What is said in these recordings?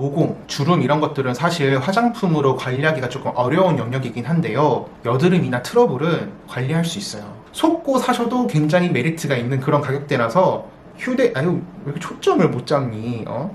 모공, 주름 이런 것들은 사실 화장품으로 관리하기가 조금 어려운 영역이긴 한데요. 여드름이나 트러블은 관리할 수 있어요. 속고 사셔도 굉장히 메리트가 있는 그런 가격대라서 휴대, 아유, 왜 이렇게 초점을 못 잡니, 어?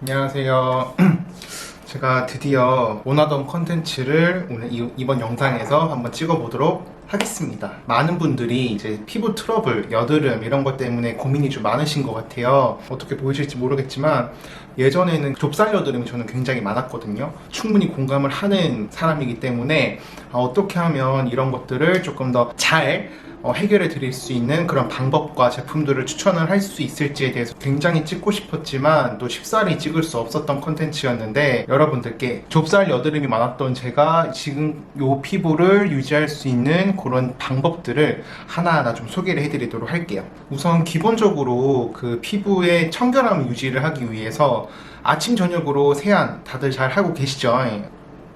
안녕하세요. 제가 드디어 원하던 컨텐츠를 오늘 이, 이번 영상에서 한번 찍어보도록 하겠습니다. 많은 분들이 이제 피부 트러블, 여드름 이런 것 때문에 고민이 좀 많으신 것 같아요. 어떻게 보이실지 모르겠지만 예전에는 좁쌀 여드름이 저는 굉장히 많았거든요. 충분히 공감을 하는 사람이기 때문에 어, 어떻게 하면 이런 것들을 조금 더 잘 해결해 드릴 수 있는 그런 방법과 제품들을 추천을 할 수 있을지에 대해서 굉장히 찍고 싶었지만 또 쉽사리 찍을 수 없었던 컨텐츠였는데 여러분들께 좁쌀 여드름이 많았던 제가 지금 요 피부를 유지할 수 있는 그런 방법들을 하나하나 좀 소개를 해드리도록 할게요. 우선 기본적으로 그 피부의 청결함 유지를 하기 위해서 아침 저녁으로 세안 다들 잘 하고 계시죠?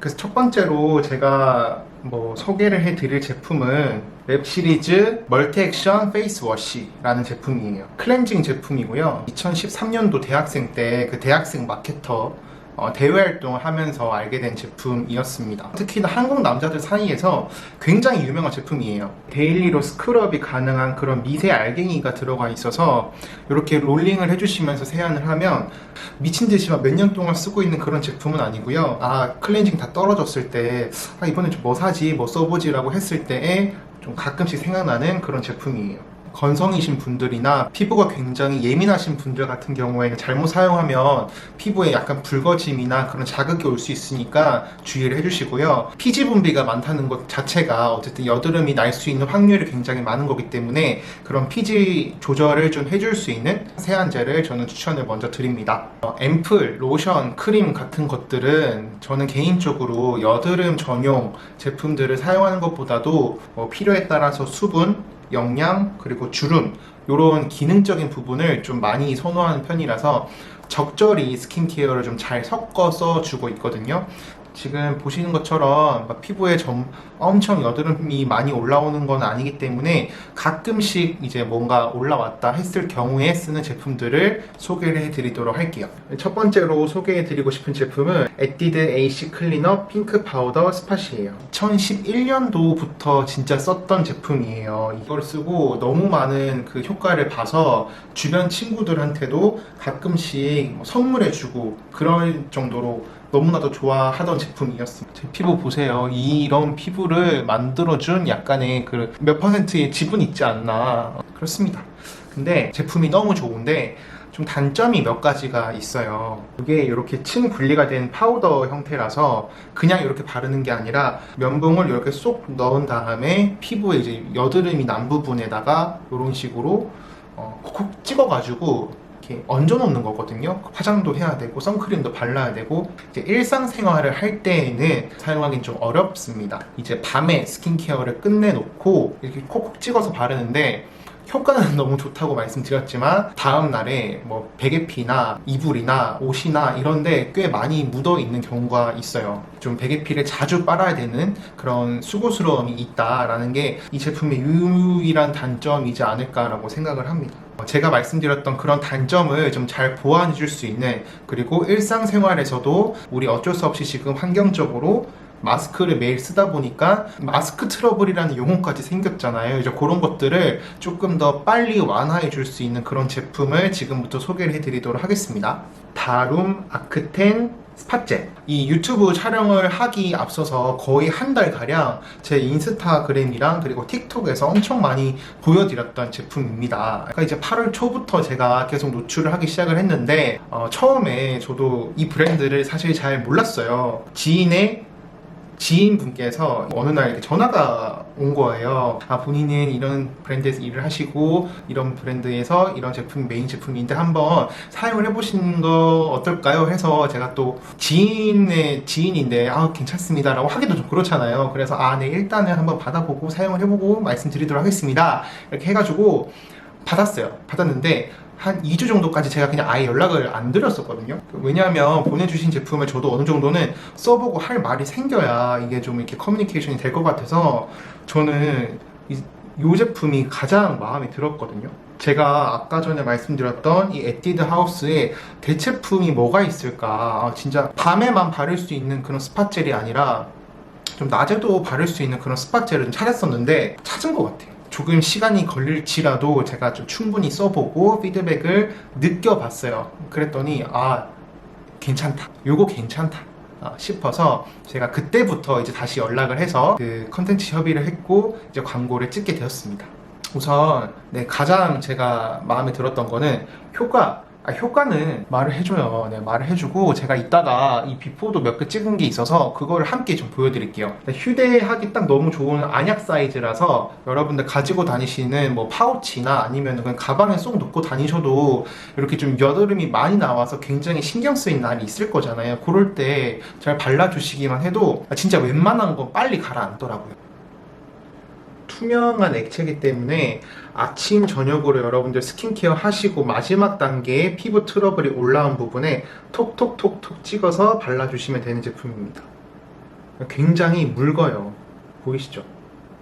그래서 첫 번째로 제가 뭐 소개를 해드릴 제품은 웹 시리즈 멀티 액션 페이스 워시라는 제품이에요. 클렌징 제품이고요. 2013년도 대학생 때 그 대학생 마케터 어, 대외 활동을 하면서 알게 된 제품이었습니다. 특히나 한국 남자들 사이에서 굉장히 유명한 제품이에요. 데일리로 스크럽이 가능한 그런 미세 알갱이가 들어가 있어서 이렇게 롤링을 해주시면서 세안을 하면 미친 듯이 몇 년 동안 쓰고 있는 그런 제품은 아니고요. 아 클렌징 다 떨어졌을 때 아, 이번에 좀 뭐 사지, 뭐 써보지라고 했을 때에 좀 가끔씩 생각나는 그런 제품이에요. 건성이신 분들이나 피부가 굉장히 예민하신 분들 같은 경우에는 잘못 사용하면 피부에 약간 붉어짐이나 그런 자극이 올 수 있으니까 주의를 해주시고요. 피지 분비가 많다는 것 자체가 어쨌든 여드름이 날 수 있는 확률이 굉장히 많은 거기 때문에 그런 피지 조절을 좀 해줄 수 있는 세안제를 저는 추천을 먼저 드립니다. 어, 앰플, 로션, 크림 같은 것들은 저는 개인적으로 여드름 전용 제품들을 사용하는 것보다도 어, 필요에 따라서 수분, 영양 그리고 주름 이런 기능적인 부분을 좀 많이 선호하는 편이라서 적절히 스킨케어를 좀 잘 섞어서 주고 있거든요. 지금 보시는 것처럼 막 피부에 점 엄청 여드름이 많이 올라오는 건 아니기 때문에 가끔씩 이제 뭔가 올라왔다 했을 경우에 쓰는 제품들을 소개를 해드리도록 할게요. 첫 번째로 소개해드리고 싶은 제품은 에뛰드 AC 클리너 핑크 파우더 스팟이에요. 2011년도부터 진짜 썼던 제품이에요. 이걸 쓰고 너무 많은 그 효과를 봐서 주변 친구들한테도 가끔씩 뭐 선물해주고 그럴 정도로 너무나도 좋아하던 제품이었습니다. 제 피부 보세요. 이런 피부를 만들어준 약간의 그 몇 퍼센트의 지분 있지 않나. 그렇습니다. 근데 제품이 너무 좋은데 좀 단점이 몇 가지가 있어요. 이게 이렇게 층 분리가 된 파우더 형태라서 그냥 이렇게 바르는 게 아니라 면봉을 이렇게 쏙 넣은 다음에 피부에 이제 여드름이 난 부분에다가 이런 식으로 어, 콕콕 찍어가지고 이렇게 얹어 놓는 거거든요. 화장도 해야 되고 선크림도 발라야 되고 이제 일상생활을 할 때에는 사용하기는 좀 어렵습니다. 이제 밤에 스킨케어를 끝내놓고 이렇게 콕콕 찍어서 바르는데 효과는 너무 좋다고 말씀드렸지만 다음 날에 뭐 베개피나 이불이나 옷이나 이런데 꽤 많이 묻어 있는 경우가 있어요. 좀 베개피를 자주 빨아야 되는 그런 수고스러움이 있다라는 게 이 제품의 유일한 단점이지 않을까라고 생각을 합니다. 어, 제가 말씀드렸던 그런 단점을 좀 잘 보완해 줄 수 있는 그리고 일상생활에서도 우리 어쩔 수 없이 지금 환경적으로 마스크를 매일 쓰다 보니까 마스크 트러블이라는 용어까지 생겼잖아요. 이제 그런 것들을 조금 더 빨리 완화해 줄 수 있는 그런 제품을 지금부터 소개를 해 드리도록 하겠습니다. 다룸 아크텐 스팟젤. 이 유튜브 촬영을 하기 앞서서 거의 한 달 가량 제 인스타그램이랑 그리고 틱톡에서 엄청 많이 보여드렸던 제품입니다. 그러니까 이제 8월 초부터 제가 계속 노출을 하기 시작을 했는데 어, 처음에 저도 이 브랜드를 사실 잘 몰랐어요. 지인의 지인분께서 어느 날 이렇게 전화가 온 거예요. 아, 본인은 이런 브랜드에서 일을 하시고, 이런 브랜드에서 이런 제품, 메인 제품인데 한번 사용을 해보시는 거 어떨까요? 해서 제가 또 지인의 지인인데, 아, 괜찮습니다 라고 하기도 좀 그렇잖아요. 그래서, 아, 네, 일단은 한번 받아보고 사용을 해보고 말씀드리도록 하겠습니다. 이렇게 해가지고 받았어요. 받았는데, 한 2주 정도까지 제가 그냥 아예 연락을 안 드렸었거든요. 왜냐하면 보내주신 제품을 저도 어느 정도는 써보고 할 말이 생겨야 이게 좀 이렇게 커뮤니케이션이 될 것 같아서 저는 이, 이 제품이 가장 마음에 들었거든요. 제가 아까 전에 말씀드렸던 이 에뛰드 하우스에 대체품이 뭐가 있을까? 아, 진짜 밤에만 바를 수 있는 그런 스팟젤이 아니라 좀 낮에도 바를 수 있는 그런 스팟젤을 좀 찾았었는데 찾은 것 같아요. 조금 시간이 걸릴지라도 제가 좀 충분히 써보고 피드백을 느껴봤어요. 그랬더니 아 괜찮다. 요거 괜찮다. 아, 싶어서 제가 그때부터 이제 다시 연락을 해서 그 컨텐츠 협의를 했고 이제 광고를 찍게 되었습니다. 우선 네, 가장 제가 마음에 들었던 거는 효과. 아, 효과는 말을 해줘요. 네, 말을 해주고 제가 이따가 이 비포도 몇 개 찍은 게 있어서 그거를 함께 좀 보여드릴게요. 네, 휴대하기 딱 너무 좋은 안약 사이즈라서 여러분들 가지고 다니시는 뭐 파우치나 아니면 그냥 가방에 쏙 넣고 다니셔도 이렇게 좀 여드름이 많이 나와서 굉장히 신경 쓰인 날이 있을 거잖아요. 그럴 때 잘 발라주시기만 해도 아, 진짜 웬만한 건 빨리 가라앉더라고요. 투명한 액체이기 때문에 아침 저녁으로 여러분들 스킨케어 하시고 마지막 단계에 피부 트러블이 올라온 부분에 톡톡톡톡 찍어서 발라주시면 되는 제품입니다. 굉장히 묽어요. 보이시죠?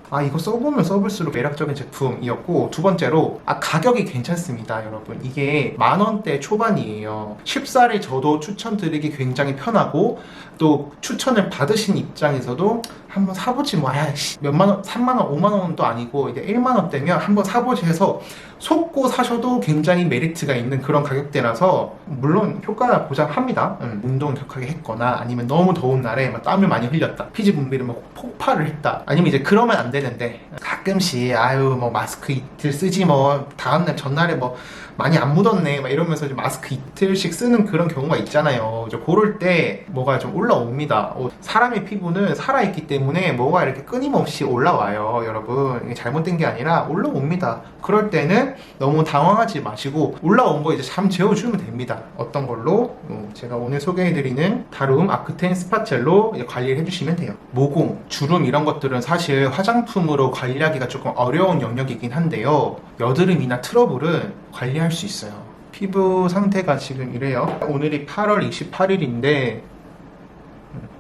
아 이거 써보면 써볼수록 매력적인 제품이었고 두 번째로 아 가격이 괜찮습니다 여러분 이게 만원대 초반이에요 쉽사리 저도 추천드리기 굉장히 편하고 또 추천을 받으신 입장에서도 한번 사보지 뭐 아이씨 몇만 원 3만 원 5만 원도 아니고 이제 1만 원대면 한번 사보지 해서 속고 사셔도 굉장히 메리트가 있는 그런 가격대라서 물론 효과 보장합니다. 음, 운동을 격하게 했거나 아니면 너무 더운 날에 막 땀을 많이 흘렸다 피지 분비를 막 폭발을 했다 아니면 이제 그러면 안 되는데 가끔씩 아유 뭐 마스크 이틀 쓰지 뭐 다음날 전날에 뭐 많이 안 묻었네. 막 이러면서 마스크 이틀씩 쓰는 그런 경우가 있잖아요. 이제 그럴 때 뭐가 좀 올라옵니다. 어, 사람의 피부는 살아있기 때문에 뭐가 이렇게 끊임없이 올라와요 여러분. 잘못된 게 아니라 올라옵니다. 그럴 때는 너무 당황하지 마시고 올라온 거 이제 잠 재워주면 됩니다. 어떤 걸로? 음, 제가 오늘 소개해드리는 다룸 아크텐 스파첼로 이제 관리를 해주시면 돼요. 모공, 주름 이런 것들은 사실 화장품으로 관리하기가 조금 어려운 영역이긴 한데요. 여드름이나 트러블은 관리 할 수 있어요 피부 상태가 지금 이래요 오늘이 8월 28일인데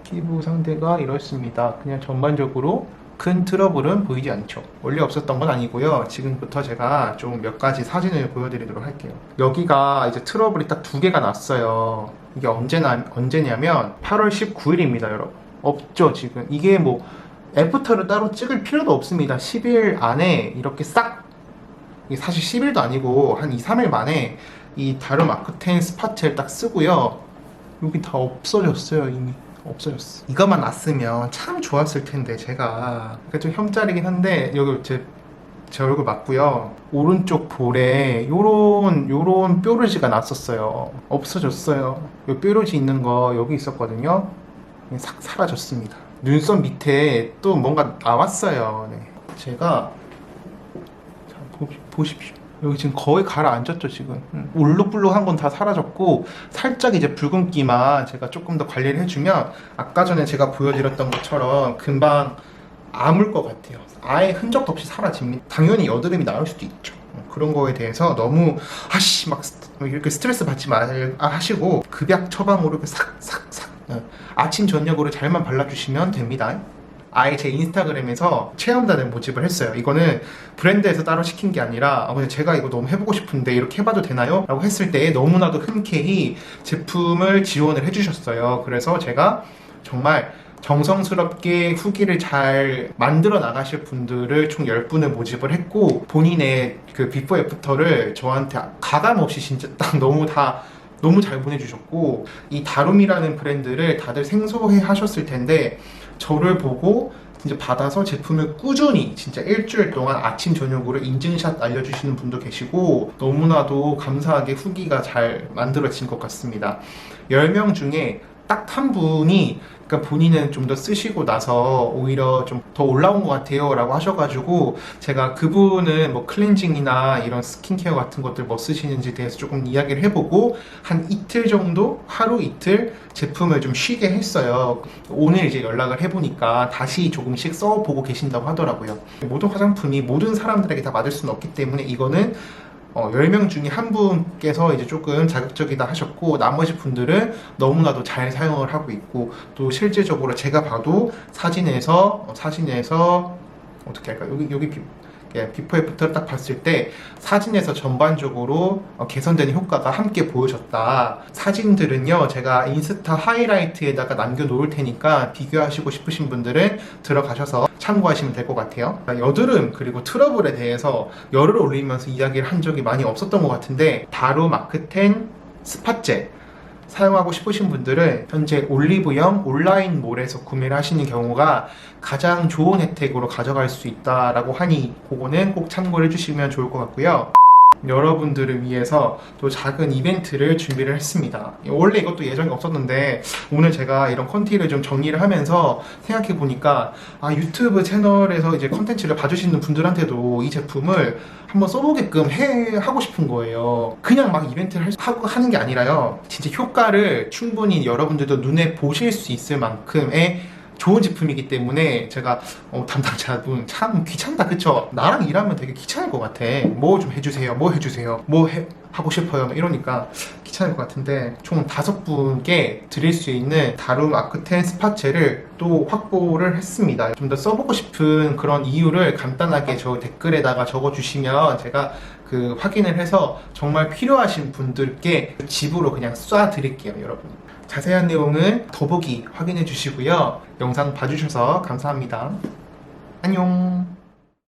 피부 상태가 이렇습니다 그냥 전반적으로 큰 트러블은 보이지 않죠. 원래 없었던 건 아니고요. 지금부터 제가 좀 몇 가지 사진을 보여드리도록 할게요. 여기가 이제 트러블이 딱 두 개가 났어요. 이게 언제나, 언제냐면 8월 19일입니다, 여러분. 없죠, 지금. 이게 뭐, 애프터를 따로 찍을 필요도 없습니다. 10일 안에 이렇게 싹, 이게 사실 10일도 아니고 한 2, 3일 만에 이 다른 마크텐 스파첼 딱 쓰고요. 여기 다 없어졌어요, 이미. 없어졌어. 이것만 났으면 참 좋았을 텐데 제가 그러니까 좀 혐짤이긴 한데 여기 제, 제 얼굴 맞고요. 오른쪽 볼에 요런 요런 뾰루지가 났었어요. 없어졌어요. 요 뾰루지 있는 거 여기 있었거든요. 싹 사라졌습니다. 눈썹 밑에 또 뭔가 나왔어요. 네. 제가 자, 보, 보십시오. 여기 지금 거의 가라앉았죠 지금. 음. 울룩불룩한 건 다 사라졌고 살짝 이제 붉은기만 제가 조금 더 관리를 해주면 아까 전에 제가 보여드렸던 것처럼 금방 아물 것 같아요. 아예 흔적도 없이 사라집니다. 당연히 여드름이 나올 수도 있죠. 음, 그런 거에 대해서 너무 아씨 막 스- 이렇게 스트레스 받지 말 하시고 급약 처방으로 싹싹싹 어, 아침 저녁으로 잘만 발라주시면 됩니다 아예 제 인스타그램에서 체험단을 모집을 했어요. 이거는 브랜드에서 따로 시킨 게 아니라 아, 그냥 제가 이거 너무 해보고 싶은데 이렇게 해봐도 되나요? 라고 했을 때 너무나도 흔쾌히 제품을 지원을 해주셨어요. 그래서 제가 정말 정성스럽게 후기를 잘 만들어 나가실 분들을 총 10분을 모집을 했고 본인의 그 비포 애프터를 저한테 가감 없이 진짜 딱 너무 다 너무 잘 보내주셨고 이 다룸이라는 브랜드를 다들 생소해 하셨을 텐데 저를 보고 진짜 받아서 제품을 꾸준히 진짜 일주일 동안 아침 저녁으로 인증샷 알려주시는 분도 계시고 너무나도 감사하게 후기가 잘 만들어진 것 같습니다. 10명 중에 딱 한 분이 그러니까 본인은 좀 더 쓰시고 나서 오히려 좀 더 올라온 것 같아요 라고 하셔가지고 제가 그분은 뭐 클렌징이나 이런 스킨케어 같은 것들 뭐 쓰시는지 대해서 조금 이야기를 해보고 한 이틀 정도? 하루 이틀? 제품을 좀 쉬게 했어요. 오늘 이제 연락을 해보니까 다시 조금씩 써보고 계신다고 하더라고요. 모든 화장품이 모든 사람들에게 다 맞을 수는 없기 때문에 이거는 어, 10명 중에 한 분께서 이제 조금 자극적이다 하셨고 나머지 분들은 너무나도 잘 사용을 하고 있고 또 실제적으로 제가 봐도 사진에서 어, 사진에서 어떻게 할까 여기 여기 비- 예, 비포 애프터를 딱 봤을 때 사진에서 전반적으로 어, 개선되는 효과가 함께 보여졌다. 사진들은요, 제가 인스타 하이라이트에다가 남겨놓을 테니까 비교하시고 싶으신 분들은 들어가셔서 참고하시면 될 것 같아요. 여드름 그리고 트러블에 대해서 열을 올리면서 이야기를 한 적이 많이 없었던 것 같은데 다루 마크텐 스팟젤 사용하고 싶으신 분들은 현재 올리브영 온라인 몰에서 구매를 하시는 경우가 가장 좋은 혜택으로 가져갈 수 있다라고 하니 그거는 꼭 참고를 해주시면 좋을 것 같고요. 여러분들을 위해서 또 작은 이벤트를 준비를 했습니다. 원래 이것도 예정이 없었는데 오늘 제가 이런 컨티를 좀 정리를 하면서 생각해 보니까 아 유튜브 채널에서 이제 컨텐츠를 봐주시는 분들한테도 이 제품을 한번 써보게끔 해 하고 싶은 거예요. 그냥 막 이벤트를 하고 하는 게 아니라요. 진짜 효과를 충분히 여러분들도 눈에 보실 수 있을 만큼의 좋은 제품이기 때문에 제가 어, 담당자분 참 귀찮다. 그쵸? 나랑 일하면 되게 귀찮을 것 같아. 뭐 좀 해주세요 뭐 해주세요 뭐 해, 하고 싶어요. 막 이러니까 귀찮을 것 같은데 총 다섯 분께 드릴 수 있는 다룸 아크텐 스파체를 또 확보를 했습니다. 좀 더 써보고 싶은 그런 이유를 간단하게 저 댓글에다가 적어주시면 제가 그 확인을 해서 정말 필요하신 분들께 집으로 그냥 쏴 드릴게요 여러분 자세한 내용은 더보기 확인해 주시고요. 영상 봐주셔서 감사합니다. 안녕.